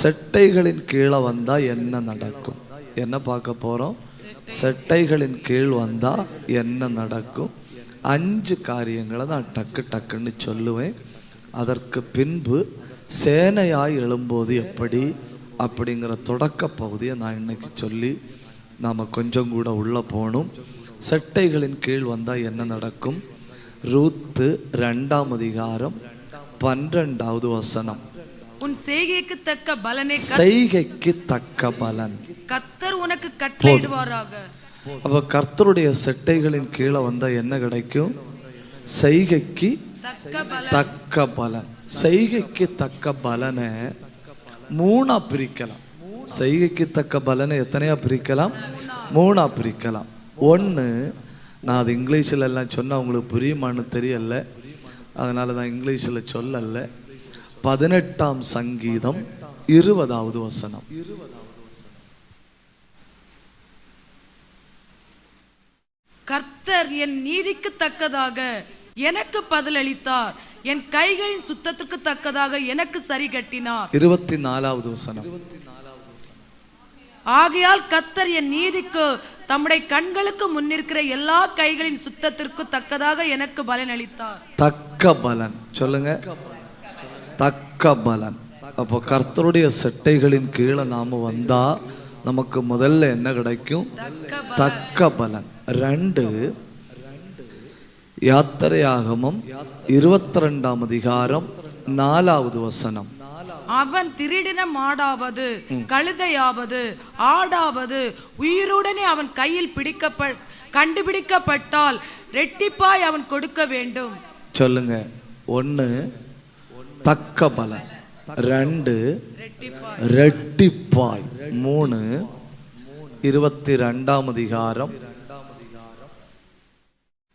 செட்டைகளின் கீழே வந்தா என்ன நடக்கும்? என்ன பார்க்க போறோம்? செட்டைகளின் கீழ் வந்தா என்ன நடக்கும்? அஞ்சு காரியங்களை நான் டக்கு டக்குன்னு சொல்லுவேன். அதற்கு பின்பு சேனையாய் எழும்போது எப்படி? அப்படிங்கிற தொடக்க பகுதியை நான் இன்னைக்கு சொல்லி நாம் கொஞ்சம் கூட உள்ளே போகணும். செட்டைகளின் கீழ் வந்தால் என்ன நடக்கும்? ரூத்து ரெண்டாம் அதிகாரம் பன்னிரெண்டாவது வசனம். உன் செய்கைக்கு தக்க பலனை செய்கைக்கு தக்க பலன். கத்தர் உனக்கு கட்டளையிடுவாராக. அப்ப கர்த்தருடைய செட்டைகளின் கீழே வந்தா என்ன கிடைக்கும்? செய்கைக்கு தக்க பலன். செய்கைக்கு தக்க பலனை மூணா பிரிக்கலாம். செய்கைக்கு தக்க பலனை எத்தனையா பிரிக்கலாம்? மூணா பிரிக்கலாம். ஒன்று நான் அது இங்கிலீஷில் எல்லாம் சொன்னா உங்களுக்கு புரியுமான்னு தெரியல. அதனால தான் இங்கிலீஷில் சொல்லல. பதினெட்டாம் சங்கீதம் இருபதாவது வசனம். கர்த்தர் என் நீதிக்கு தக்கதாக எனக்கு பதிலளித்தார். என் கைகளின் சுத்தத்துக்கு தக்கதாக எனக்கு சரி கட்டினார். இருபத்தி நாலாவது வசனம். ஆகையால் கர்த்தர் என் நீதிக்கு தம்முடைய கண்களுக்கு முன்னிருக்கிற எல்லா கைகளின் சுத்தத்திற்கு தக்கதாக எனக்கு பலனளித்தார். தக்க பலன். சொல்லுங்க. தக்க பலன். அப்போ கர்த்தருடைய செட்டைகளின் கீழே நாம வந்தா நமக்கு முதல்ல என்ன கிடைக்கும்? தக்க பலன். ரெண்டு யாத்திரையாகமம் இருபத்தி ரெண்டாம் அதிகாரம் நாலாவது வசனம். அவன் திருடின மாடாவது கழுதையாவது ஆடாவது உயிருடனே அவன் கையில் பிடிக்கப்ப கண்டுபிடிக்கப்பட்டால் ரெட்டிப்பாய் அவன் கொடுக்க வேண்டும். சொல்லுங்க. ஒன்று தக்க பலன் ரெண்டு ரெட்டிப்பாய். மூணு இருபத்தி ரெண்டாம் அதிகாரம்.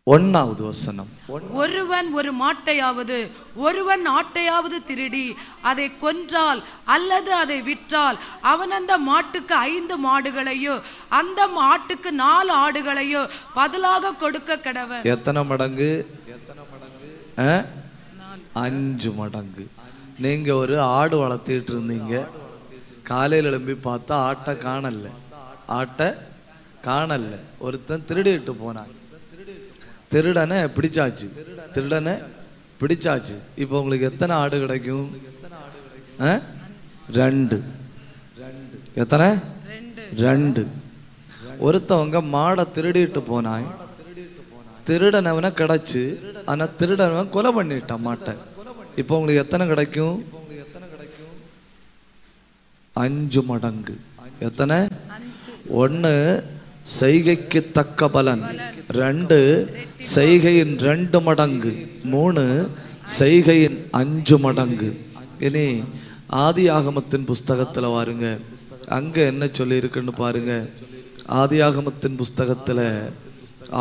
ஒன்னாவது வசனம். ஒருவன் ஒரு மாட்டையாவது ஒருவன் ஆட்டையாவது திருடி அதை கொன்றால் அல்லது அதை விற்றால் அவன் அந்த மாட்டுக்கு ஐந்து மாடுகளையோ அந்த மாட்டுக்கு நாலு ஆடுகளையோ பதிலாக கொடுக்க கடவன். எத்தனை மடங்கு? ஆ? அஞ்சு மடங்கு. நீங்க ஒரு ஆடு வளர்த்திட்டு இருந்தீங்க. காலையில் எழும்பி பார்த்தா ஆட்டை காணல. ஆட்டை காணல. ஒருத்தன் திருடிட்டு போனான். திருடனை பிடிச்சாச்சு. திருடனை பிடிச்சாச்சு. இப்போ உங்களுக்கு எத்தனை ஆடு கிடைக்கும்? ஆ? ரெண்டு. எத்தனை? ரெண்டு. ஒருத்தவங்க மாடை திருடிட்டு போனான். திருடனவனை கிடைச்சு. ஆனால் திருடனவன் கொலை பண்ணிட்டான் மாட்டை. இப்போ உங்களுக்கு எத்தனை கிடைக்கும்? அஞ்சு மடங்கு. எத்தனை? ஒன்று செய்கைக்கு தக்க பலன். ரெண்டு செய்கையின் ரெண்டு மடங்கு. மூணு செய்கையின் அஞ்சு மடங்கு. இனி ஆதி ஆகமத்தின் புஸ்தகத்தில் பாருங்க அங்க என்ன சொல்லியிருக்குன்னு பாருங்க. ஆதி ஆகமத்தின் புஸ்தகத்துல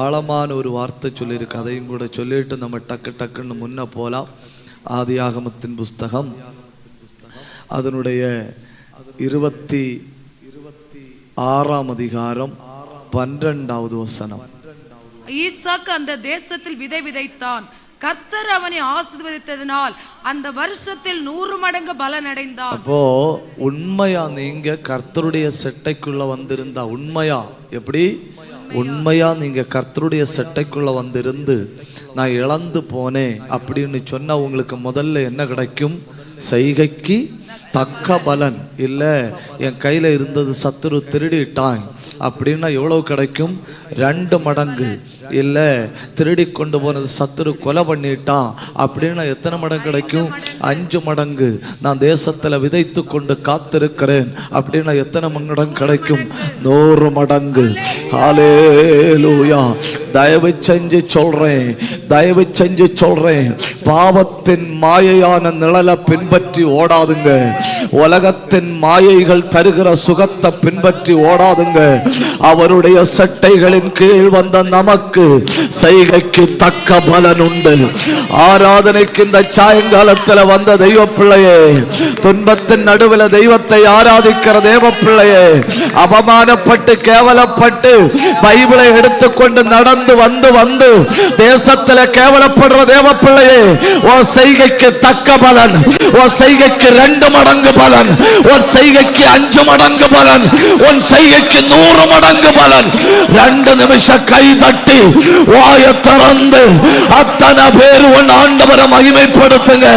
ஆழமான ஒரு வார்த்தை சொல்லியிருக்கு. அதையும் கூட சொல்லிட்டு நம்ம டக்கு டக்குன்னு முன்ன போலாம். ஆதி ஆகமத்தின் புஸ்தகம். அதனுடைய இருபத்தி ஆறாம் அதிகாரம் பன்னிரெண்டாவது வசனம். ஈசாக்கு அந்த தேசத்தில் விதை விதைத்தான். கர்த்தர் அவனை ஆசீர்வதித்ததினால் அந்த வருஷத்தில் நூறு மடங்கு பலனடைந்தான். அப்போ உண்மையா நீங்க கர்த்தருடைய செட்டைக்குள்ள வந்திருந்தா உண்மையா? எப்படி? உண்மையா? நீங்க கர்த்தருடைய செட்டைக்குள்ளே வந்திருந்து நான் இழந்து போனேன் அப்படின்னு சொன்னால் உங்களுக்கு முதல்ல என்ன கிடைக்கும்? செய்கைக்கு தக்க பலன். இல்ல என் கையில இருந்தது சத்துரு திருடிட்டான் அப்படின்னா எவ்வளவு கிடைக்கும்? ரெண்டு மடங்கு. இல்ல திருடி கொண்டு போனது சத்துரு கொலை பண்ணிட்டான். அப்படின்னா எத்தனை மடங்கு கிடைக்கும்? அஞ்சு மடங்கு. நான் தேசத்துல விதைத்து கொண்டு காத்திருக்கிறேன். அப்படின்னா எத்தனை மடங்கு கிடைக்கும்? நூறு மடங்கு. ஹalleluya. தயவு செஞ்சு சொல்றேன். தயவு செஞ்சு சொல்றேன். பாவத்தின் மாயையான நிழலை பின்பற்றி ஓடாதுங்க. உலகத்தின் மாயைகள் தருகிற சுகத்தை பின்பற்றி ஓடாதுங்க. அவருடைய சட்டைகளின் கீழ் வந்த நமக்கு செய்கைக்கு தக்க பலன் உண்டு. ஆராதனைக்கு இந்த சாயங்காலத்தில் வந்த தெய்வ பிள்ளையே துன்பத்தின் நடுவில் தெய்வத்தை ஆராதிக்கிற தேவ பிள்ளையே அவமானப்பட்டு கேவலப்பட்டு பைபிளை எடுத்துக்கொண்டு நடந்து வந்து வந்து தேசத்தில் கேவலப்படுற தேவ பிள்ளையே ஓ செய்கைக்கு தக்க பலன் ஓ செய்கைக்கு ரெண்டு மடங்கு பலன் உன் செய்கைக்கு அஞ்சு மடங்கு பலன் உன் செய்கைக்கு நூறு மடங்கு பலன். ரெண்டு நிமிஷம் கை தட்டி வாய திறந்து அத்தனை பேர் உன் ஆண்டவரை மகிமைப்படுத்துங்க.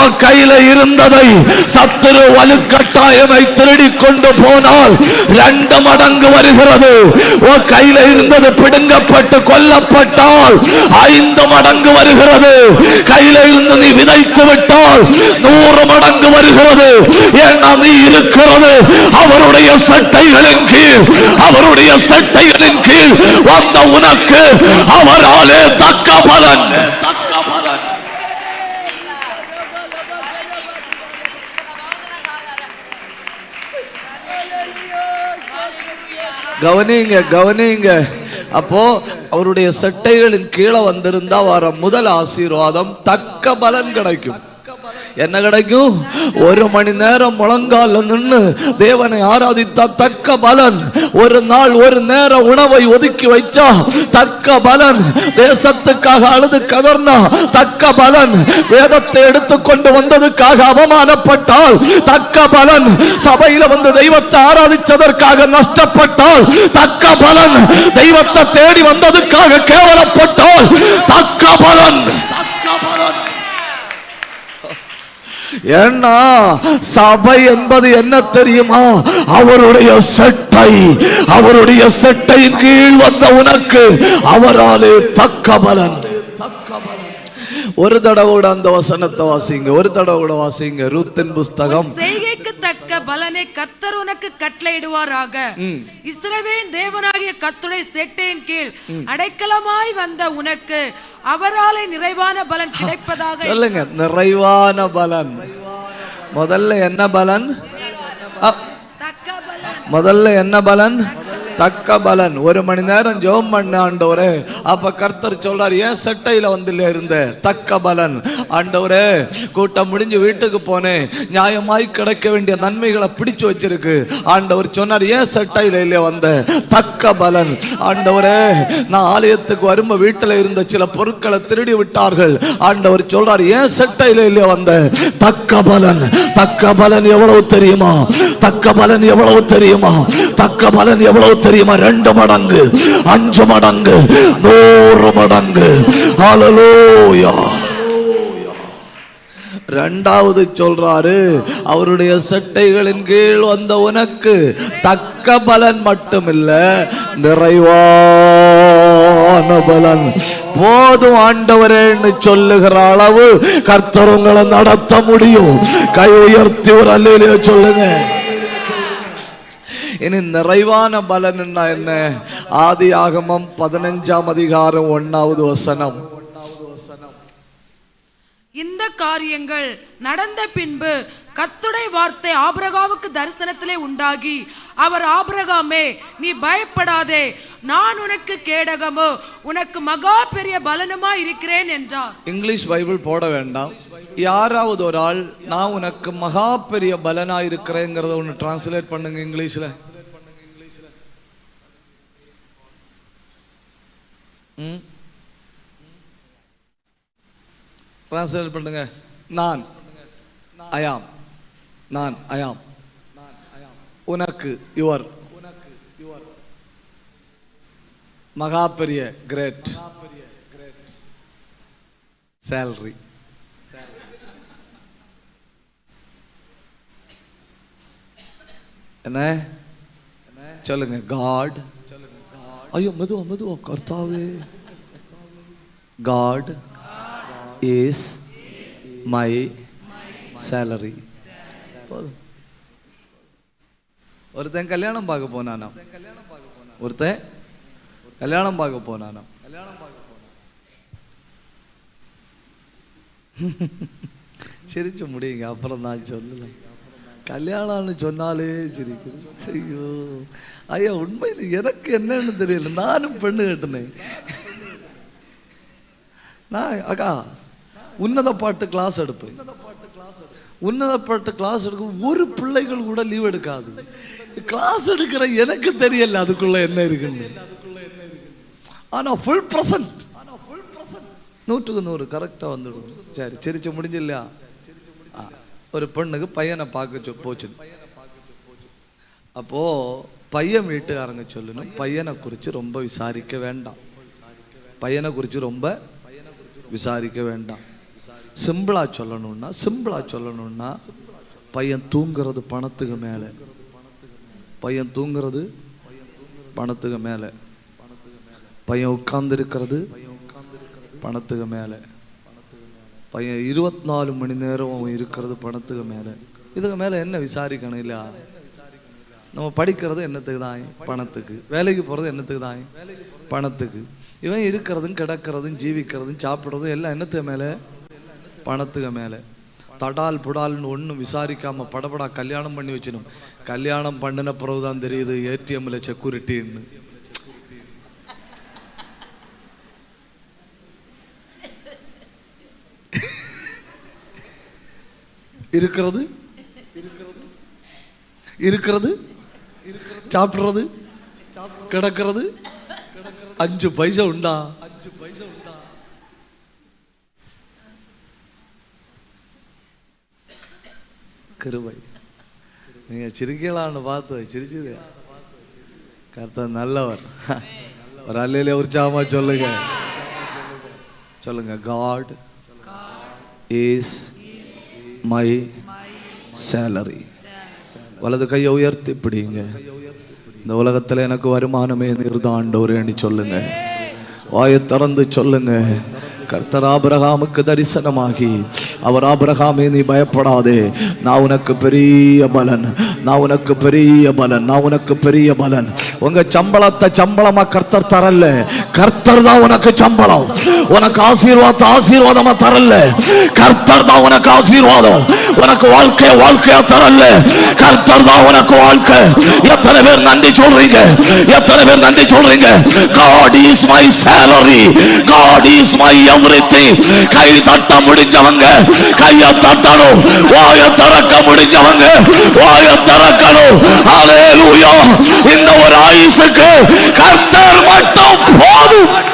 உன் கையில இருந்ததை சத்துரு வலுக்கட்டாயமை திருடி கொண்டு போனால் ரெண்டு மடங்கு வருகிறது. உன் கையில இருந்தது பிடுங்கப்பட்டு கொல்லப்பட்டால் ஐந்து மடங்கு வருகிறது. கையில இருந்து நீ விதைத்து விட்டால் நூறு மடங்கு வருகிறது. ஏன்னா நீ இருக்கிறது அவருடைய சட்டைகளின் கீழ். அவருடைய சட்டைகளின் கீழ் வந்த உனக்கு அவராலே தக்க பலன் தக்க பலன். கவனிங்க கவனிங்க. அப்போ அவருடைய சட்டைகளின் கீழே வந்திருந்தா வர முதல் ஆசீர்வாதம் தக்க பலன் கிடைக்கும். என்ன கிடைக்கும்? ஒரு மணி நேரம் முழங்கால நின்று தேவனை ஆராதித்தா தக்க பலன். ஒரு நாள் ஒரு நேரம் உணவை ஒதுக்கி வைச்சா தக்க பலன். தேசத்துக்காக அழுது கதர்னா தக்க பலன். வேதத்தை எடுத்துக்கொண்டு வந்ததுக்காக அவமானப்பட்டால் தக்க பலன். சபையில வந்து தெய்வத்தை ஆராதிச்சதற்காக நஷ்டப்பட்டால் தக்க பலன். தெய்வத்தை தேடி வந்ததுக்காக கேவலப்பட்டால் தக்க பலன். ஏன்னா சபை என்பது என்ன தெரியுமா? அவருடைய சட்டை. அவருடைய சட்டையின் கீழ் வந்த உனக்கு அவராலே தக்க பலன் தக்க பலன் ஒரு தடவை கூட அந்த வசனத்தை வாசிங்க ஒரு தடவை கூட வாசிங்க. ரூத்தின் புஸ்தகம். செய்கைக்கு தக்க பலனை கர்த்தர் உனக்கு கட்டளையிடுவாராக. இஸ்ரவேலின் தேவனாகிய கர்த்தருடைய செட்டையின் கீழ் அடைக்கலமாய் வந்த உனக்கு அவராலே நிறைவான பலன் கிடைப்பதாக சொல்லுங்க நிறைவான பலன். முதல்ல என்ன பலன். முதல்ல என்ன பலன்? தக்க பலன். ஒரு மணி நேரம் ஜோம் பண்ண ஆண்டவரே. அப்ப கர்த்தர் சொல்றார் ஏன் செட்டையில வந்து இருந்த? தக்க பலன். ஆண்டவரே கூட்டம் முடிஞ்சு வீட்டுக்கு போனேன். நியாயமாய் கிடைக்க வேண்டிய நன்மைகளை பிடிச்சு வச்சிருக்கு. ஆண்டவர் சொன்னார் ஏன் செட்டையில இல்ல வந்த? தக்க பலன். ஆண்டவரே நான் ஆலயத்துக்கு வரும்ப வீட்டுல இருந்த சில பொருட்களை திருடி விட்டார்கள். ஆண்டவர் சொல்றார் ஏன் செட்டையில இல்லையா வந்த? தக்க பலன். தக்க பலன் எவ்வளவு தெரியுமா? தக்க பலன் எவ்வளவு தெரியுமா? தக்க பலன் எவ்வளவு தெரியுமா? ரெண்டு மடங்கு அஞ்சு மடங்கு நூறு மடங்கு. ஹalleluya. ரெண்டாவது சொல்றாரு அவருடைய சட்டைகளின் கீழ் வந்த உனக்கு தக்க பலன் மட்டுமில்ல நிறைவான பலன். போதும் ஆண்டவரேன்னு சொல்லுகிற அளவு கர்த்தர் உங்களை நடத்த முடியும். கை உயர்த்தி ஒரு அல்லையிலேயே சொல்லுங்க. இனி நிறைவான பலன்னா என்ன? ஆதி ஆகமம் பதினஞ்சாம் அதிகாரம் ஒன்னாவது வசனம். இந்த காரியங்கள் நடந்த பின்பு கத்துடை வார்த்தை ஆபரகாவுக்கு தரிசனத்திலே உண்டாகி அவர் ஆபரகாமே நீ பயப்படாதே நான் உனக்கு கேடகமோ உனக்கு மகா பெரிய பலனுமா இருக்கிறேன் என்றார். இங்கிலீஷ் பைபிள் போட வேண்டாம். யாராவது ஒரு ஆள் நான் உனக்கு மகா பெரிய பலனா இருக்கிறேங்கிறத ஒன்று டிரான்ஸ்லேட் பண்ணுங்க இங்கிலீஷ்ல. ம்? டிரான்ஸ்லேட் பண்ணுங்க. நான். அயாம் நான் அயாம் உனக்கு யுவர் மகா பெரிய கிரேட் சேலரி என்ன? சொல்லுங்க காட் ஐயோ மெதுவா மெதுவா கர்த்தாவே. காட் இஸ் மை சேலரி ஒருத்தன் கல்யாணம் பார்க்க போனானா ஒருத்தன் கல்யாணம் பார்க்க போனானா சிரிச்சு முடியுங்க அப்புறம் நான் சொல்லல. கல்யாணம்னு சொன்னாலே சிரிக்கிறேன். ஐயோ ஐயா உண்மையில் எனக்கு என்னன்னு தெரியல. நானும் பெண்ணு கட்டினேன். நான் அக்கா உன்னத பாட்டு கிளாஸ் எடுப்பேன் உன்னதப்பட்ட கிளாஸ் எடுக்கும் ஒரு பிள்ளைகள் கூட லீவ் எடுக்காது. கிளாஸ் எடுக்கிற எனக்கு தெரியல அதுக்குள்ள என்ன இருக்குன்னு. ஆனா ஃபுல் ப்ரெசன்ட் நூற்றுக்கு நூறு கரெக்டாக வந்துடும். சரி சிரிச்சு முடிஞ்சு இல்லையா ஒரு பெண்ணுக்கு பையனை பார்க்க போச்சு. அப்போ பையன் வீட்டுக்காரங்க சொல்லணும் பையனை குறித்து ரொம்ப விசாரிக்க வேண்டாம். பையனை குறித்து ரொம்ப விசாரிக்க வேண்டாம். சிம்பிளாக சொல்லணும்னா சிம்பிளாக சொல்லணும்னா பையன் தூங்குறது பணத்துக்கு மேலே. பையன் தூங்குறது பணத்துக்கு மேலே. பையன் உட்கார்ந்துருக்கிறது பணத்துக்கு மேலே. பையன் இருபத்தி நாலு மணி நேரம் இருக்கிறது பணத்துக்கு மேலே. இதுக்கு மேலே என்ன விசாரிக்கணும் இல்லையா? நம்ம படிக்கிறது என்னத்துக்கு தான்? பணத்துக்கு. வேலைக்கு போகிறது என்னத்துக்கு தான்? பணத்துக்கு. இவன் இருக்கிறதும் கிடக்கிறதும் ஜீவிக்கிறதும் சாப்பிட்றதும் எல்லாம் என்னத்துக்கு மேலே? பணத்துக்கு மேலே. தடால் புடால்னு ஒன்றும் விசாரிக்காம படபடா கல்யாணம் பண்ணி வச்சிடும் கல்யாணம் பண்ணின பிறகுதான் தெரியுது ஏடிஎம்ல செக்யூரிட்டின்னு இருக்கிறது? இருக்கிறது? சாப்பிடுறது? கிடக்கிறது? அஞ்சு பைசா உண்டா? பைசா கிருபை நீங்க சிரிக்கலாம்னு பார்த்து சிரிச்சுது. கர்த்தர் நல்லவர். ஒரு அல்லையில உற்சாகமா சொல்லுங்க. சொல்லுங்க காட் இஸ் மை சேலரி வலது கையை உயர்த்தி பிடிங்க. இந்த உலகத்துல எனக்கு வருமானமே நிறுதாண்டோரேன்னு சொல்லுங்க. வாயை திறந்து சொல்லுங்க. கர்த்தர் ஆபிரகாமுக்கு தரிசனமாகி அவர் ஆபிரகாமே நீ பயப்படாதே. நான் உனக்கு பெரிய பலன். நான் உனக்கு பெரிய பலன். நான் உனக்கு பெரிய பலன். உங்க சம்பளத்தை சம்பளமா கர்த்தர் தரல. கர்த்தர் தான் உனக்கு சம்பளம். உனக்கு ஆசீர்வாதத்தை ஆசீர்வாதமா தரல. கர்த்தர் தான் உனக்கு ஆசீர்வாதம். உனக்கு வாழ்க்கைய வாழ்க்கையா தரல. கர்த்தர் தான் உனக்கு வாழ்க்கை. எத்தனை பேர் நன்றி சொல்றீங்க? எத்தனை பேர் நன்றி சொல்றீங்க? God is my salary God is my everything கை தட்ட முடிஞ்சவங்க கைய தட்டணும். வாய திறக்க முடிஞ்சவங்க வாய திறக்கணும். ஹalleluya இந்த ஒரு ஆயுசுக்கு கர்த்தர் மட்டும் போதும் போதும்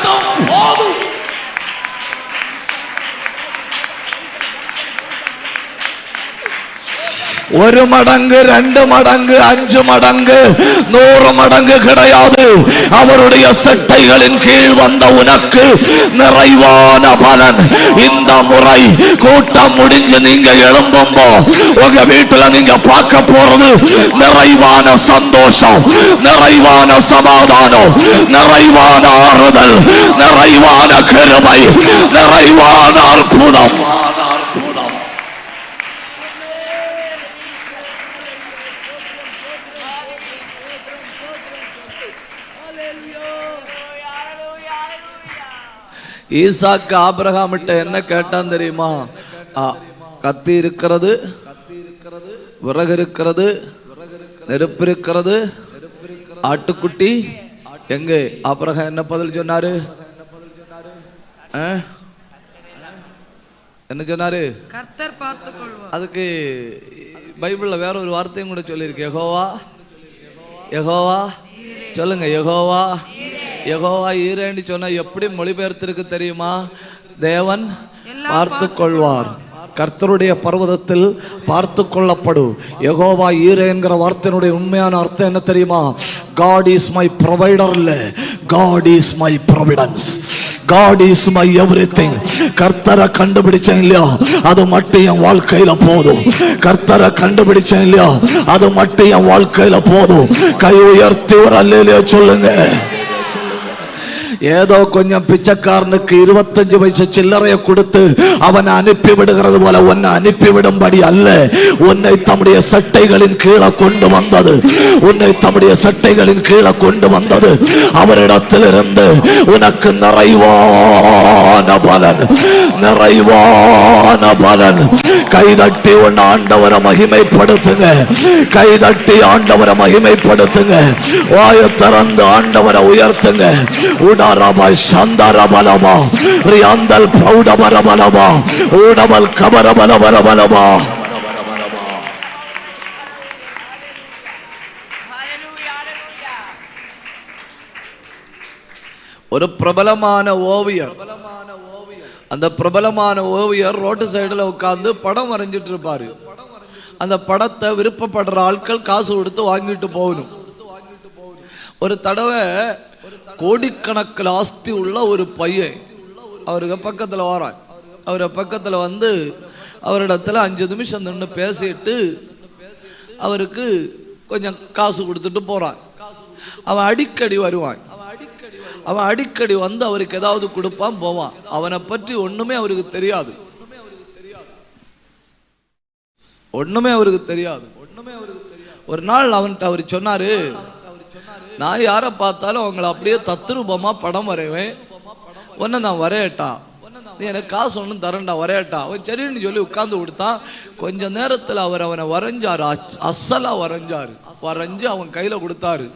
ஒரு மடங்கு ரெண்டு மடங்கு அஞ்சு மடங்கு நூறு மடங்கு கிடையாது அவருடைய செட்டைகளின் கீழ் வந்த உனக்கு நிறைவான பலன் இந்த முறை கூட்டம் முடிஞ்சு நீங்க எழும்பும்போ உங்க வீட்டுல நீங்க பார்க்க போறது நிறைவான சந்தோஷம் நிறைவான சமாதானம் நிறைவான ஆறுதல் நிறைவான கிருபை நிறைவான அற்புதம் அற்புதம் ஈசாக்கு ஆபிரகாமிட்ட என்ன கேட்டான் தெரியுமா? கத்தி இருக்கிறது விறகு இருக்கிறது நெருப்பு இருக்கிறது. ஆட்டுக்குட்டி எங்க? ஆபிரகாம் என்ன பதில் சொன்னாரு? என்ன சொன்னாரு? அதுக்கு பைபிள்ல வேற ஒரு வார்த்தையும் கூட சொல்லியிருக்கு. யெகோவா யெகோவா சொல்லுங்க யெகோவா யெகோவா ஈரேன்னு சொன்னா எப்படி மொழிபெயர்த்திருக்கு தெரியுமா? தேவன் பார்த்து கொள்வார் கர்த்தருடைய பர்வதத்தில் பார்த்து கொள்ளப்படும் யெகோவா ஈரே என்கிற வார்த்தையினுடைய உண்மையான அர்த்தம் என்ன தெரியுமா? காட் இஸ் மை ப்ரொவைடர் இல்ல. God is my providence God is my everything கர்த்தரை கண்டுபிடிச்சேன் இல்லையா? அது மட்டும் என் வாழ்க்கையில போதும். கர்த்தரை கண்டுபிடிச்சேன் இல்லையா? அது மட்டும் என் வாழ்க்கையில போதும். கை உயர்த்தி ஒரு அல்லையிலேயே சொல்லுங்க. ஏதோ கொஞ்சம் பிச்சைக்காரனுக்கு இருபத்தஞ்சு வயசு சில்லறையை கொடுத்து அவனை அனுப்பி விடுகிறது போல உன்னை அனுப்பிவிடும்படி அல்ல உன்னை தம்முடைய சட்டைகளின் கீழே கொண்டு வந்தது உன்னை தம்முடைய சட்டைகளின் கீழே கொண்டு வந்தது அவரிடத்திலிருந்து உனக்கு நிறைவான பலன் நிறைவான பலன் கைதட்டி உன் ஆண்டவரை மகிமைப்படுத்துங்க கைதட்டி ஆண்டவரை மகிமைப்படுத்துங்க வாய திறந்து ஆண்டவரை உயர்த்துங்க உடா ராபாய் சந்தாரபலமா? ரியாந்தல் பிரௌடபரபலமா? ஊடமல் கபரபலபரபலமா? ஒரு பிரபலமான ஓவியர். அந்த பிரபலமான ஓவியர் ரோட்டு சைடில் உட்காந்து படம் வரைஞ்சிட்டு இருப்பாரு. அந்த படத்தை விருப்பப்படுற ஆட்கள் காசு கொடுத்து வாங்கிட்டு போகணும். ஒரு தடவை கோடிக்கணக்கில் ஆஸ்தி உள்ள ஒரு பையன். அவருக்கு பக்கத்துல வரான். அவரை பக்கத்துல வந்து அவரிடத்துல அஞ்சு நிமிஷம் நின்று பேசிட்டு அவருக்கு கொஞ்சம் காசு கொடுத்துட்டு போறான். அவன் அடிக்கடி வருவான். அவன் அடிக்கடி வந்து அவருக்கு ஏதாவது கொடுப்பான் போவான். அவனை பற்றி ஒண்ணுமே அவருக்கு தெரியாது. ஒண்ணுமே அவருக்கு தெரியாது. ஒண்ணுமே அவருக்கு ஒரு நாள் அவன்கிட்ட அவர் சொன்னாரு நான் யாரை பார்த்தாலும் அவங்கள அப்படியே தத்ரூபமாக படம் வரைவேன். ஒன்று நான் வரையட்டான். நீ எனக்கு காசு ஒன்றும் தரண்டா வரையட்டா. அவன் சரின்னு சொல்லி உட்காந்து கொடுத்தான். கொஞ்ச நேரத்தில் அவர் அவனை வரைஞ்சாரு. அச்- வரைஞ்சாரு. வரைஞ்சு அவன் கையில் கொடுத்தாரு.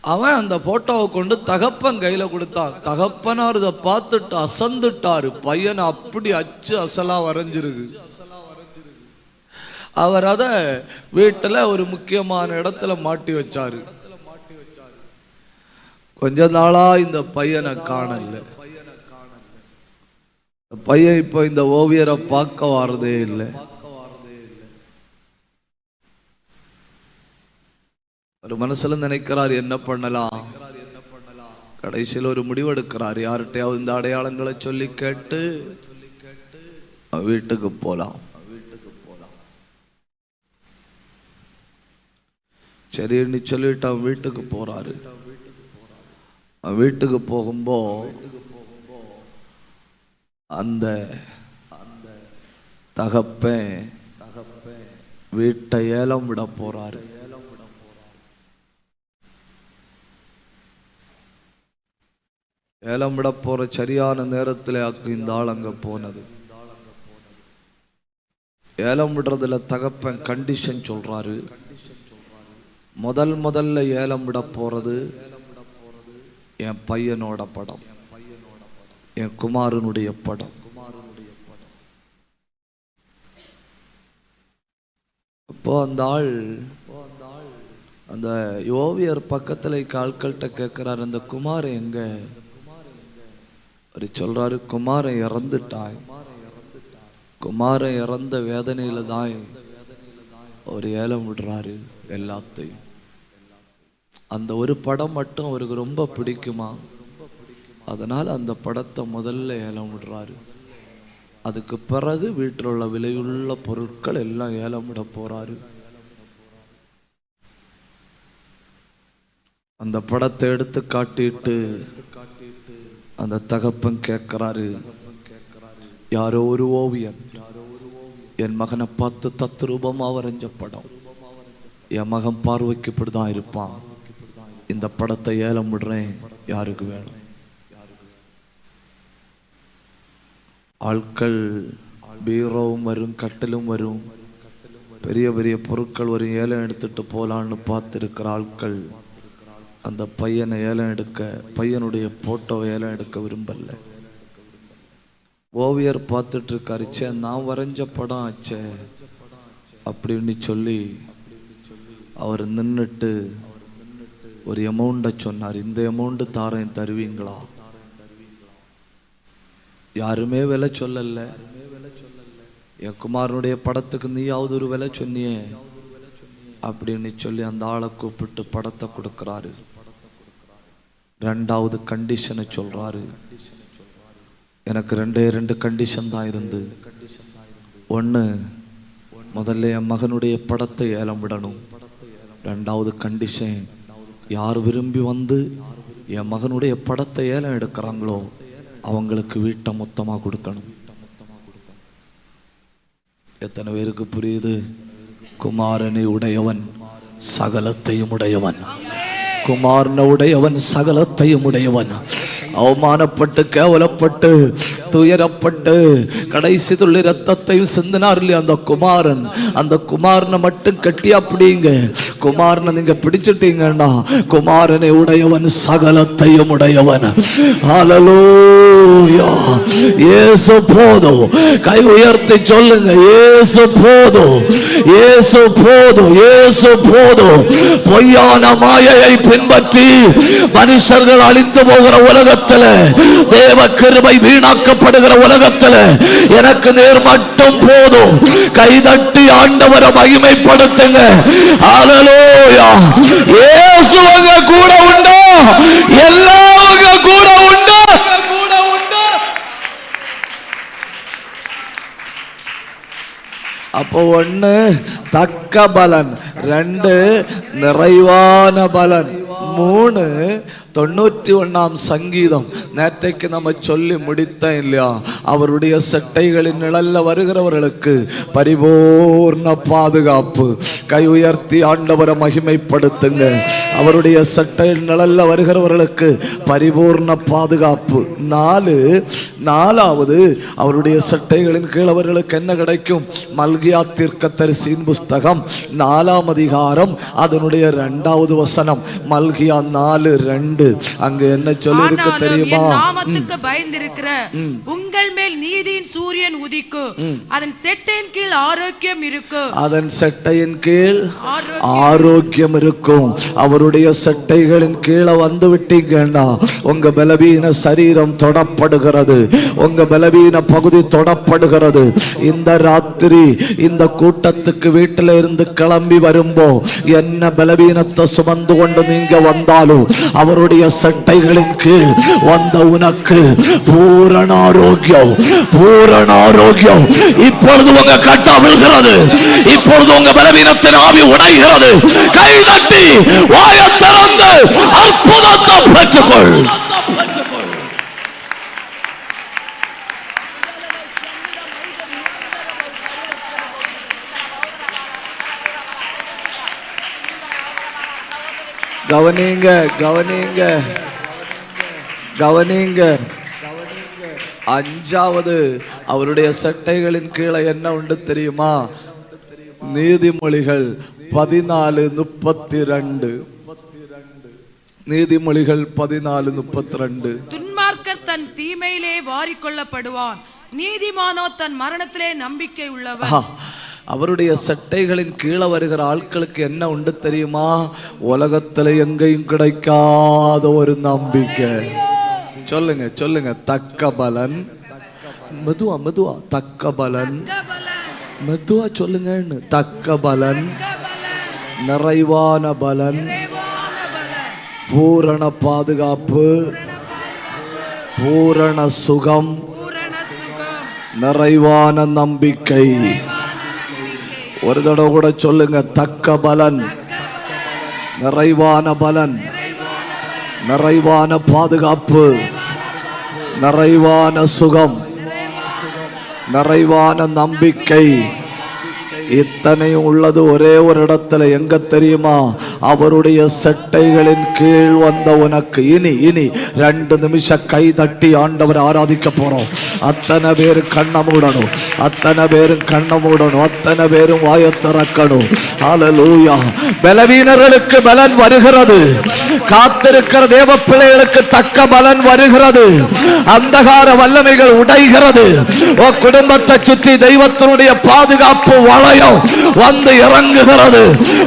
அவன் அந்த போட்டோவை கொண்டு தகப்பன் கையில் கொடுத்தான். தகப்பனார் இதை பார்த்துட்டு அசந்துட்டாரு. பையனை அப்படி அச்சு அசலாக வரைஞ்சிருக்கு. அவர் அதை வீட்டுல ஒரு முக்கியமான இடத்துல மாட்டி வச்சாரு. கொஞ்ச நாளா இந்த பையனை காணல. பையன் இப்போ இந்த ஓவியரை பார்க்க வாரதே இல்லை. ஒரு மனசுல நினைக்கிறார் என்ன பண்ணலாம்? கடைசியில் ஒரு முடிவெடுக்கிறார். யார்கிட்டயாவது இந்த அடையாளங்களை சொல்லி கேட்டு வீட்டுக்கு போலாம். சரின்னு சொல்லிட்டு அவன் வீட்டுக்கு போறாரு. அவன் வீட்டுக்கு போகும்போ அந்த அந்த தகப்பன் தகப்பன் வீட்டை ஏலம் விட போறாரு. ஏலம் விட போற சரியான நேரத்துல இந்த ஆள் அங்க போனது. ஏலம் விடுறதுல தகப்பன் கண்டிஷன் சொல்றாரு. முதல் முதல்ல ஏலம் விட போறது என் பையனோட படம். என் குமாரனுடைய படம். அப்போ அந்த ஆள் அந்த ஓவியர் பக்கத்துல கால்கள்கிட்ட ஆட்கள்கிட்ட அந்த குமாரன் எங்க? அவர் சொல்றாரு குமாரன் இறந்துட்டாய் குமாரன் இறந்த வேதனையில தான் அவர் ஏலம் விடுறாரு எல்லாத்தையும். அந்த ஒரு படம் மட்டும் அவருக்கு ரொம்ப பிடிக்குமா? அதனால அந்த படத்தை முதல்ல ஏலம் விடுறாரு. அதுக்கு பிறகு வீட்டில் உள்ள விலையுள்ள பொருட்கள் எல்லாம் ஏலம் விட போறாரு. அந்த படத்தை எடுத்து காட்டிட்டு அந்த தகப்பன் கேட்கிறாரு யாரோ ஒரு ஓவியன் என் மகனை பார்த்து தத்ரூபமாக வரைஞ்ச படம் என் மகன் பார்வைக்கு இப்படிதான் இருப்பான். இந்த படத்தை ஏலம் விடுறேன். யாருக்கு வேணும்? ஆட்கள் பீரோவும் வரும் கட்டிலும் வரும். பெரிய பெரிய பொருட்கள் வரும். ஏலம் எடுத்துட்டு போலான்னு பார்த்துருக்கிற ஆட்கள் அந்த பையனை ஏலம் எடுக்க பையனுடைய போட்டோவை ஏலம் எடுக்க விரும்பலை. ஓவியர் பார்த்துட்டு இருக்காரு சே நான் வரைஞ்ச படம் ஆச்சே அப்படின்னு சொல்லி அவர் நின்னுட்டு ஒரு எமௌண்ட்டை சொன்னார். இந்த அமௌண்ட் தாரேன் தருவீங்களா? யாருமே விலை சொல்லல. என் குமாரனுடைய படத்துக்கு நீயாவது ஒரு விலை சொன்னியே அப்படின்னு சொல்லி அந்த ஆளை கூப்பிட்டு படத்தை கொடுக்குறாரு. ரெண்டாவது கண்டிஷனை சொல்றாரு. எனக்கு ரெண்டே ரெண்டு கண்டிஷன் தான் இருந்து. ஒன்று முதல்ல என் மகனுடைய படத்தை ஏலம் விடணும். ரெண்டாவது கண்டிஷன் யார் விரும்பி வந்து என் மகனுடைய படத்தை ஏலம் எடுக்கிறாங்களோ அவங்களுக்கு வீட்டை மொத்தமாக கொடுக்கணும். எத்தனை பேருக்கு புரியுது? குமாரனை உடையவன் சகலத்தையும் உடையவன். குமாரனை உடையவன் சகலத்தையும் உடையவன். அவமானப்பட்டு கேவலப்பட்டு துயரப்பட்டு கடைசி துள்ளி ரத்தத்தையும் சிந்தினார் இல்லையா அந்த குமாரன்? அந்த குமாரனை மட்டும் கட்டி அப்படிங்க. குமாரனை நீங்க பிடிச்சிட்டீங்கன்னா குமாரனை உடையவன் சகலத்தையும் உடையவன் ஹalleluya இயேசு போதும் கை உயர்த்தி சொல்லுங்க இயேசு போதும் இயேசு போதும் இயேசு போதும் பொய்யான மாயையை பின்பற்றி மனுஷர்கள் அழிந்து போகிற உலகத்துல தேவ கிருபை வீணாக்கப்படுகிற உலகத்துல எனக்கு நேர் மட்டும் போதும் கைதட்டி ஆண்டவரை மகிமைப்படுத்துங்க ஹalleluya இயேசு அங்க கூட உண்டு. எல்லாம் அங்க கூட உண்டு கூட உண்டு. அப்போ ஒண்ணு தக்க பலன். ரெண்டு நிறைவான பலன். மூணு தொண்ணூற்றி ஒண்ணாம் சங்கீதம். நேற்றைக்கு நம்ம சொல்லி முடித்தேன் இல்லையா? அவருடைய சட்டைகளின் நிழல்ல வருகிறவர்களுக்கு பரிபூர்ண பாதுகாப்பு. கை உயர்த்தி ஆண்டவரை மகிமைப்படுத்துங்க. அவருடைய சட்டையின் நிழல்ல வருகிறவர்களுக்கு பரிபூர்ண பாதுகாப்பு. நாலு நாலாவது அவருடைய சட்டைகளின் கீழ் அவர்களுக்கு என்ன கிடைக்கும்? மல்கியா தீர்க்க தரிசியின் புஸ்தகம். நாலாம் அதிகாரம் அதனுடைய இரண்டாவது வசனம். மல்கியா நாலு ரெண்டு அங்க என்ன சொல்லிருக்கு தெரியுமா? நாமத்துக்கு பயந்திருக்கிற உங்கள் மேல் நீதியின் சூரியன் உதிக்கு அதன் செட்டின் கீழ் ஆரோக்கியம் இருக்கு அதன் சட்டையின் கீழ் ஆரோக்கியம் இருக்கும். அவருடைய சட்டைகளின் கீழே வந்து விட்டீங்கன்னா உங்க பலவீன சரீரம் தொடப்படுகிறது. உங்க பலவீன பகுதி தொடப்படுகிறது. இந்த ராத்திரி இந்த கூட்டத்துக்கு வீட்டில இருந்து கிளம்பி வரும்போ என்ன பலவீனத்தை சுமந்து கொண்டு நீங்க வந்தாலும் அவருடைய சட்டைகளின் கீழ் வந்த உனக்கு பூரண ஆரோக்கியம் பூரண ஆரோக்கியம் இப்பொழுது உங்க கட்டா விழுகிறது. இப்பொழுது உங்க பலவீனத்தின் ஆவி உடைகிறது. கை தட்டி வாயை திறந்து அற்புதத்தை பெற்றுக்கொள். கவனிங்க கவனிங்க. கவனிங்க. அஞ்சாவது அவருடைய சட்டைகளின் கீழே என்ன உண்டு தெரியுமா? நீதிமொழிகள் பதினாலு முப்பத்தி ரெண்டு நீதிமொழிகள் பதினாலு முப்பத்தி ரெண்டு துன்மார்க்கர் தன் தீமையிலே வாரிக்கொள்ளப்படுவான். நீதிமானோ தன் மரணத்திலே நம்பிக்கை உள்ளவன். ஆஹா. அவருடைய சட்டைகளின் கீழே வருகிற ஆட்களுக்கு என்ன உண்டு தெரியுமா? உலகத்துல எங்கேயும் கிடைக்காத ஒரு நம்பிக்கை. சொல்லுங்க சொல்லுங்க. தக்க பலன். மெதுவா மெதுவா. தக்க பலன். மெதுவா சொல்லுங்கன்னு. தக்க பலன். நிறைவான பலன். பூரண பாதுகாப்பு. பூரண சுகம். பூரண சுகம் நிறைவான நம்பிக்கை. ஒரு தடவை கூட சொல்லுங்க தக்க பலன். நிறைவான பலன். நிறைவான பாதுகாப்பு. நிறைவான சுகம். நிறைவான நம்பிக்கை. இத்தனையும் உள்ளது ஒரே ஒரு இடத்துல. எங்க தெரியுமா? அவருடைய செட்டைகளின் கீழ் வந்த உனக்கு. இனி இனி ரெண்டு நிமிஷம் கை தட்டி ஆண்டவர் ஆராதிக்க போறோம். அத்தனை பேரும் கண்ணை மூடணும். அத்தனை பேரும் கண்ணை மூடணும். அத்தனை பேரும் வாய திறக்கணும். அலலூயா பலவீனர்களுக்கு பலன் வருகிறது. காத்திருக்கிற தேவ பிள்ளைகளுக்கு தக்க பலன் வருகிறது. அந்தகார வல்லமைகள் உடைகிறது. குடும்பத்தை சுற்றி தெய்வத்தினுடைய பாதுகாப்பு வளையம் வந்து இறங்குகிறது.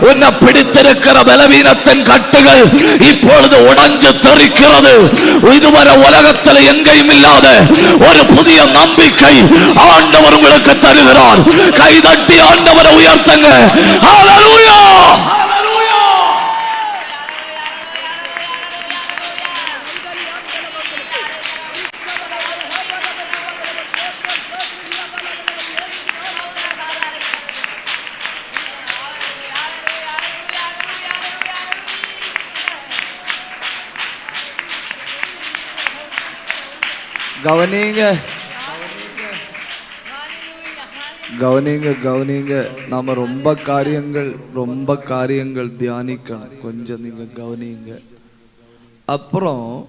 உன்னை பிடித்திருக்கிற பலவீனத்தின் கட்டுகள் இப்பொழுது உடஞ்சு தெரிக்கிறது. இதுவரை உலகத்தில் எங்கேயும் இல்லாத ஒரு புதிய நம்பிக்கை ஆண்டவர் உங்களுக்கு தருகிறார். கைதட்டி ஆண்டவரை உயர்த்துங்க. கவனிங்க. கவனிங்க கவனிங்க. நாம ரொம்ப காரியங்கள் ரொம்ப காரியங்கள் தியானிக்கணும். கொஞ்சம் நீங்க கவனிங்க. அப்புறம்